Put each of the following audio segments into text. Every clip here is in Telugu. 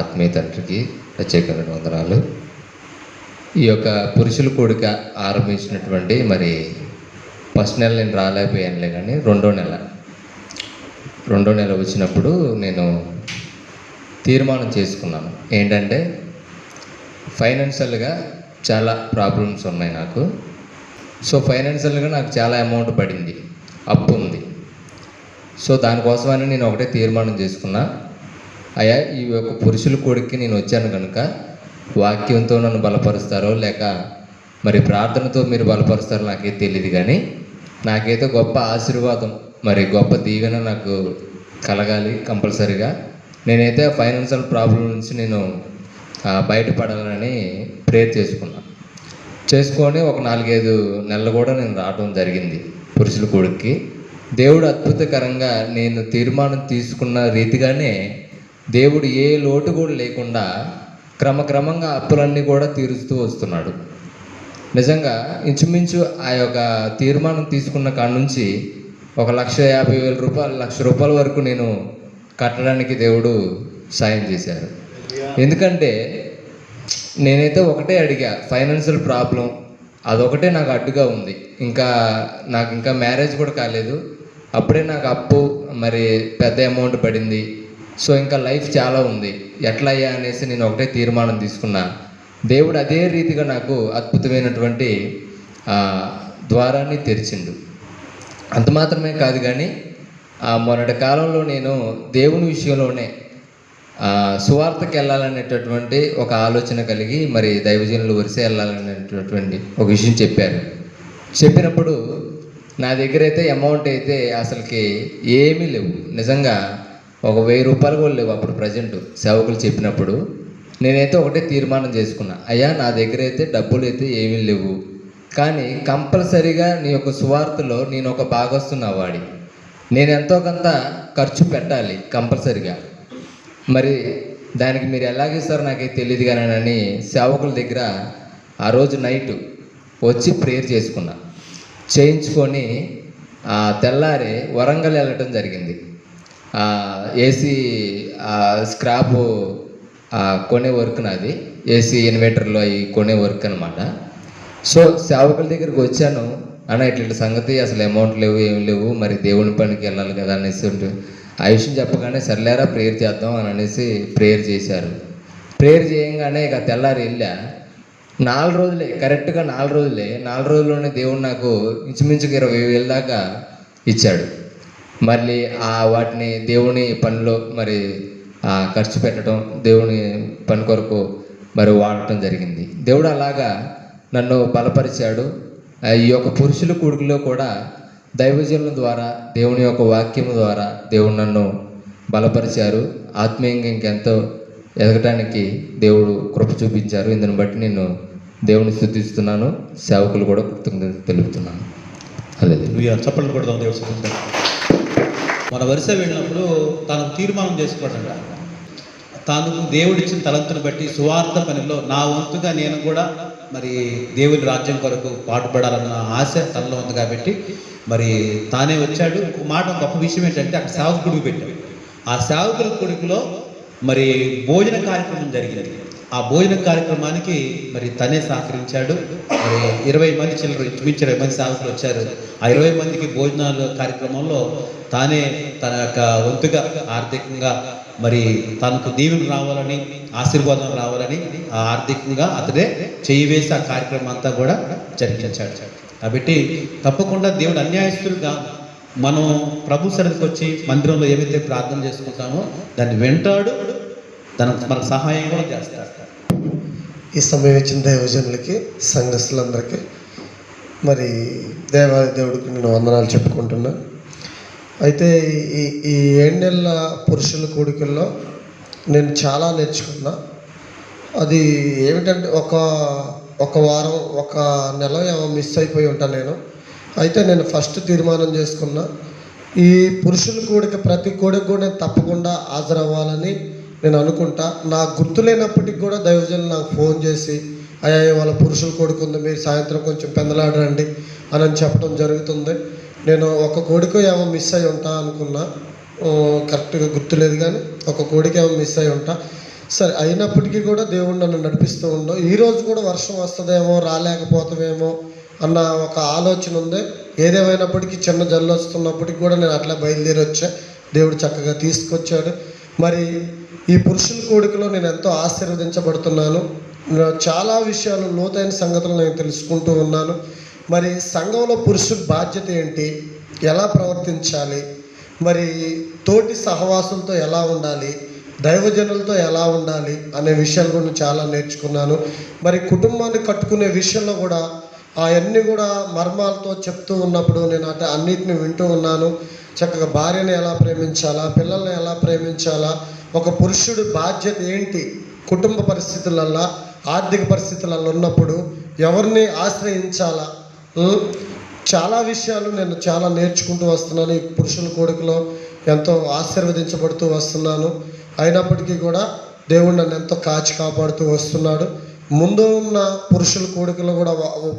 ఆత్మీయ తండ్రికి ప్రత్యేకమైన వందనాలు. ఈ యొక్క పురుషుల కూడిక ఆరంభించినటువంటి మరి ఫస్ట్ నెల నేను రాలేకపోయానులే కానీ రెండో నెల. రెండో నెల వచ్చినప్పుడు నేను తీర్మానం చేసుకున్నాను. ఏంటంటే ఫైనాన్షియల్గా చాలా ప్రాబ్లమ్స్ ఉన్నాయి నాకు. సో ఫైనాన్షియల్గా నాకు చాలా అమౌంట్ పడింది. అప్పు ఉంది సో దానికోసమని నేను ఒకటే తీర్మానం చేసుకున్నా. అయ్యా ఈ యొక్క పురుషుల కొడుక్కి నేను వచ్చాను కనుక వాక్యంతో నన్ను బలపరుస్తారో లేక మరి ప్రార్థనతో మీరు బలపరుస్తారో నాకైతే తెలియదు కానీ నాకైతే గొప్ప ఆశీర్వాదం మరి గొప్ప దీవెన నాకు కలగాలి కంపల్సరీగా. నేనైతే ఫైనాన్షియల్ ప్రాబ్లం నుంచి నేను బయటపడాలని ప్రేర్ చేసుకున్నాను చేసుకొని ఒక నాలుగైదు నెలలు కూడా నేను రావడం జరిగింది పురుషుల కొడుక్కి. దేవుడు అద్భుతకరంగా నేను తీర్మానం తీసుకున్న రీతిగానే దేవుడు ఏ లోటు కూడా లేకుండా క్రమక్రమంగా అప్పులన్నీ కూడా తీరుస్తూ వస్తున్నాడు. నిజంగా ఇంచుమించు ఆ యొక్క తీర్మానం తీసుకున్న కాడ నుంచి ఒక లక్ష యాభై వేల రూపాయలు లక్ష రూపాయల వరకు నేను కట్టడానికి దేవుడు సాయం చేశారు. ఎందుకంటే నేనైతే ఒకటే అడిగా ఫైనాన్షియల్ ప్రాబ్లం అదొకటే నాకు అడ్డుగా ఉంది. ఇంకా నాకు ఇంకా మ్యారేజ్ కూడా కాలేదు. అప్పుడే నాకు అప్పు మరి పెద్ద అమౌంట్ పడింది. సో ఇంకా లైఫ్ చాలా ఉంది. ఎట్లా అయ్యా అనేసి నేను ఒకటే తీర్మానం తీసుకున్నా. దేవుడు అదే రీతిగా నాకు అద్భుతమైనటువంటి ద్వారాన్ని తెరిచిండు. అంత మాత్రమే కాదు కానీ ఆ మొన్నటి కాలంలో నేను దేవుని విషయంలోనే సువార్తకి వెళ్ళాలనేటటువంటి ఒక ఆలోచన కలిగి మరి దైవజనులు వరిసే వెళ్ళాలనేటటువంటి ఒక విషయం చెప్పారు. చెప్పినప్పుడు నా దగ్గర అయితే అమౌంట్ అయితే అసలుకి ఏమీ లేవు. నిజంగా ఒక వెయ్యి రూపాయలు కూడా లేవు అప్పుడు ప్రజెంట్ సేవకులు చెప్పినప్పుడు నేనైతే ఒకటే తీర్మానం చేసుకున్నా. అయ్యా నా దగ్గర అయితే డబ్బులు అయితే ఏమీ లేవు. కానీ కంపల్సరీగా నీ యొక్క సువార్తలో నేను ఒక భాగస్తున్నా వాడి నేను ఎంతో కొంత ఖర్చు పెట్టాలి కంపల్సరీగా. మరి దానికి మీరు ఎలాగిస్తారో నాకైతే తెలియదు కానీ సేవకుల దగ్గర ఆ రోజు నైట్ వచ్చి ప్రేయర్ చేసుకున్నా. చేయించుకొని ఆ తెల్లారి వరంగల్ వెళ్ళటం జరిగింది. ఏసీ ఆ స్క్రాప్ కొనే వర్క్ నాది. ఏసీ ఇన్వర్టర్లో అవి కొనే వర్క్ అనమాట సో సేవకుల దగ్గరికి వచ్చాను. అన్న ఇట్లాంటి సంగతి అసలు అమౌంట్ లేవు ఏం లేవు మరి దేవుని పనికి వెళ్ళాలి కదా అనేసి ఉంటే ఆ విషయం చెప్పగానే సర్లేరా ప్రేయర్ చేద్దాం అని అనేసి ప్రేయర్ చేశారు. ప్రేయర్ చేయంగానే ఇక తెల్లారి వెళ్ళా. నాలుగు రోజులే కరెక్ట్గా నాలుగు రోజులే. నాలుగు రోజుల్లోనే దేవుడు నాకు ఇంచుమించుకు ఇరవై వేల దాకా ఇచ్చాడు. మళ్ళీ ఆ వాటిని దేవుని పనిలో మరి ఖర్చు పెట్టడం దేవుని పని కొరకు మరి వాడటం జరిగింది. దేవుడు అలాగా నన్ను బలపరిచాడు. ఈ యొక్క పురుషుల కొడుకులో కూడా దైవజనుల ద్వారా దేవుని యొక్క వాక్యము ద్వారా దేవుడు నన్ను బలపరిచారు. ఆత్మీయంగా ఇంకెంతో ఎదగటానికి దేవుడు కృప చూపించారు. ఇందుని బట్టి నేను దేవుని స్థుతిస్తున్నాను. సేవకులు కూడా కృతజ్ఞత తెలుపుతున్నాను. అదే దేవుడు స్తుతించాలి. మన వరుస వెళ్ళినప్పుడు తాను తీర్మానం చేసుకోవడంట తాను దేవుడిచ్చిన తలంతుని బట్టి సువార్థ పనిలో నా వంతుగా నేను కూడా మరి దేవుని రాజ్యం కొరకు పాటుపడాలన్న ఆశ తనలో ఉంది కాబట్టి మరి తానే వచ్చాడు. మాట గొప్ప విషయం ఏంటంటే అక్కడ సేవకుడికి పెట్టాడు. ఆ సేవకుల కొడుకులో మరి భోజన కార్యక్రమం జరిగింది ఆ భోజన కార్యక్రమానికి మరి తనే సహకరించాడు. మరి ఇరవై మంది చిల్లర ఇంచుమించు ఇరవై మంది సేవకులు వచ్చారు. ఆ ఇరవై మందికి భోజనాలు కార్యక్రమంలో తానే తన యొక్క వంతుగా ఆర్థికంగా మరి తనకు దీవెన రావాలని ఆశీర్వాదం రావాలని ఆ ఆర్థికంగా అతడే చేయి వేసి ఆ కార్యక్రమం అంతా కూడా జరిగించాడు. కాబట్టి తప్పకుండా దేవుడు అన్యాయస్తులుగా మనం ప్రభు సన్నిధికి వచ్చి మందిరంలో ఏవైతే ప్రార్థన చేసుకుంటామో దాన్ని వింటాడు దానికి మనకు సహాయం కూడా చేస్తాడు. ఈ సమయం వచ్చిన దైవజనులకి సంఘస్థులందరికీ మరి దేవాది దేవుడికి నేను వందనాలు చెప్పుకుంటున్నా. అయితే ఈ ఈ ఏడు నెలల పురుషుల కోడికల్లో నేను చాలా నేర్చుకున్నా. అది ఏమిటంటే ఒక ఒక వారం ఒక నెల ఏమో మిస్ అయిపోయి ఉంటా నేను. అయితే నేను ఫస్ట్ తీర్మానం చేసుకున్నా ఈ పురుషుల కూడిక ప్రతి కోడికి కూడా నేను తప్పకుండా హాజరవ్వాలని నేను అనుకుంటా. నాకు గుర్తులేనప్పటికి కూడా దైవజనులు నాకు ఫోన్ చేసి అయ్యా వాళ్ళ పురుషుల కొడుకు ఉంది మీరు సాయంత్రం కొంచెం పెందలాడరండి అని చెప్పడం జరుగుతుంది. నేను ఒక కోడికి ఏమో మిస్ అయి ఉంటా అనుకున్నా. కరెక్ట్గా గుర్తులేదు కానీ ఒక కోడికి ఏమో మిస్ అయి ఉంటా. సరే అయినప్పటికీ కూడా దేవుడు నన్ను నడిపిస్తూ ఉండవు ఈరోజు కూడా వర్షం వస్తుందేమో రాలేకపోతామేమో అన్న ఒక ఆలోచన ఉంది. ఏదేమైనప్పటికీ చిన్న జల్లు వస్తున్నప్పటికీ కూడా నేను అట్లా బయలుదేరి వచ్చా. దేవుడు చక్కగా తీసుకొచ్చాడు. మరి ఈ పురుషుల కోడికలో నేను ఎంతో ఆశీర్వదించబడుతున్నాను. చాలా విషయాలు లోతైన సంగతులు నేను తెలుసుకుంటూ ఉన్నాను. మరి సంఘంలో పురుషుల బాధ్యత ఏంటి? ఎలా ప్రవర్తించాలి? మరి తోటి సహవాసులతో ఎలా ఉండాలి? దైవజనులతో ఎలా ఉండాలి? అనే విషయాలు కూడా నేను చాలా నేర్చుకున్నాను. మరి కుటుంబాన్ని కట్టుకునే విషయంలో కూడా అవన్నీ కూడా మర్మాలతో చెప్తూ ఉన్నప్పుడు నేను అట అన్నిటిని వింటూ ఉన్నాను. చక్కగా భార్యని ఎలా ప్రేమించాలా పిల్లల్ని ఎలా ప్రేమించాలా ఒక పురుషుడు బాధ్యత ఏంటి కుటుంబ పరిస్థితులల్లో ఆర్థిక పరిస్థితులలో ఉన్నప్పుడు ఎవరిని ఆశ్రయించాలా? చాలా విషయాలు నేను చాలా నేర్చుకుంటూ వస్తున్నాను. ఈ పురుషుల కోడికలో ఎంతో ఆశీర్వదించబడుతూ వస్తున్నాను. అయినప్పటికీ కూడా దేవుడు నన్ను ఎంతో కాచి కాపాడుతూ వస్తున్నాడు. ముందు ఉన్న పురుషుల కోడికలు కూడా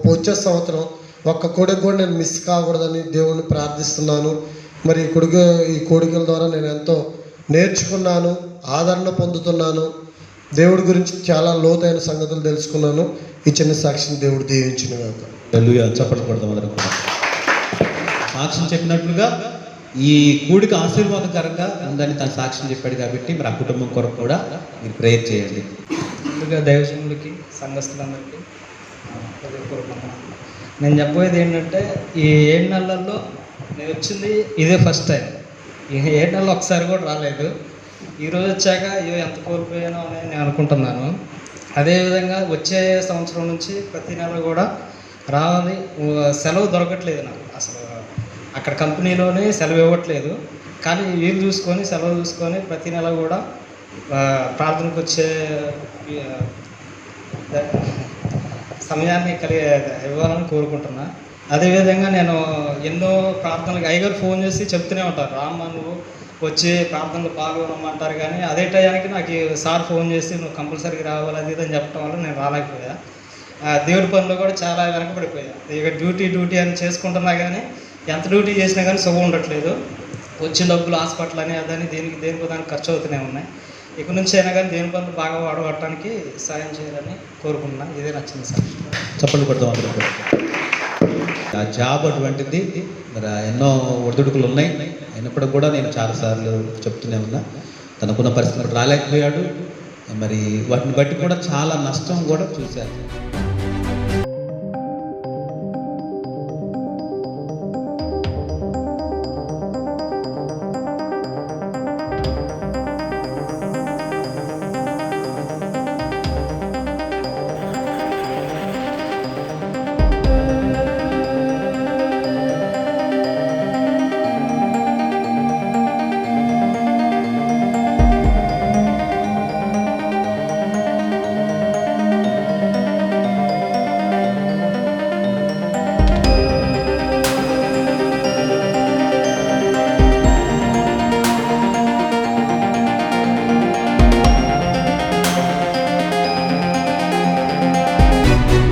వచ్చే సంవత్సరం ఒక్క కోడికి కూడా నేను మిస్ కాకూడదని దేవుణ్ణి ప్రార్థిస్తున్నాను. మరి ఈ కొడుకు ఈ కోడికల ద్వారా నేను ఎంతో నేర్చుకున్నాను ఆదరణ పొందుతున్నాను. దేవుడి గురించి చాలా లోతైన సంగతులు తెలుసుకున్నాను. ఈ చిన్న సాక్షిని దేవుడు దీవించిన కాక కొడతాం అందరం సాక్ష్యం చెప్పినట్లుగా ఈ కూడిక ఆశీర్వాదకరంగా ఉందని తన సాక్ష్యం చెప్పాడు కాబట్టి మరి ఆ కుటుంబం కొరకు కూడా మీరు ప్రేయర్ చేయండి. ముందుగా దైవజనులకి సంఘస్థులందరికీ హృదయపూర్వకంగా నేను చెప్పబోయేది ఏంటంటే ఈ ఏడు నెలల్లో నేను వచ్చింది ఇదే ఫస్ట్ టైం. ఈ ఏడు నెలలు ఒకసారి కూడా రాలేదు. ఈరోజు వచ్చాక అయ్యో ఎంత కోల్పోయానో అని నేను అనుకుంటున్నాను. అదేవిధంగా వచ్చే సంవత్సరం నుంచి ప్రతి నెల కూడా రావాలి. సెలవు దొరకట్లేదు నాకు. అసలు అక్కడ కంపెనీలోనే సెలవు ఇవ్వట్లేదు. కానీ వీలు చూసుకొని సెలవు చూసుకొని ప్రతి నెల కూడా ప్రార్థనకు వచ్చే సమయాన్ని కలిగి ఇవ్వాలని కోరుకుంటున్నా. అదేవిధంగా నేను ఎన్నో ప్రార్థనలకు అయ్యగారు ఫోన్ చేసి చెప్తూనే ఉంటారు. రామ్మ నువ్వు వచ్చి ప్రార్థనలు పాల్గొనమంటారు కానీ అదే టయానికి నాకు సార్ ఫోన్ చేసి నువ్వు కంపల్సరీగా రావాలి అది ఇది అని చెప్పడం వల్ల నేను రాలేకపోయా. దేవుడి పనిలో కూడా చాలా వెనకబడిపోయా. ఇక డ్యూటీ డ్యూటీ అని చేసుకుంటున్నా కానీ ఎంత డ్యూటీ చేసినా కానీ సుఖం ఉండట్లేదు. వచ్చిన డబ్బులు హాస్పిటల్ అని అదని దేనికి దేనికి దానికి ఖర్చు అవుతూనే ఉన్నాయి. ఇక నుంచి అయినా కానీ దేని పనులు బాగా వాడబట్టడానికి సాయం చేయాలని కోరుకుంటున్నాను ఇదే నచ్చింది సార్. చప్పట్లు కొడతాం ఆ జాబ్ అటువంటిది మరి ఎన్నో ఒడిదుడుకులు ఉన్నాయి. అయినప్పుడు కూడా నేను చాలాసార్లు చెప్తూనే ఉన్నా. తనకున్న పరిస్థితులు రాలేకపోయాడు. మరి వాటిని బట్టి కూడా చాలా నష్టం కూడా చూశాను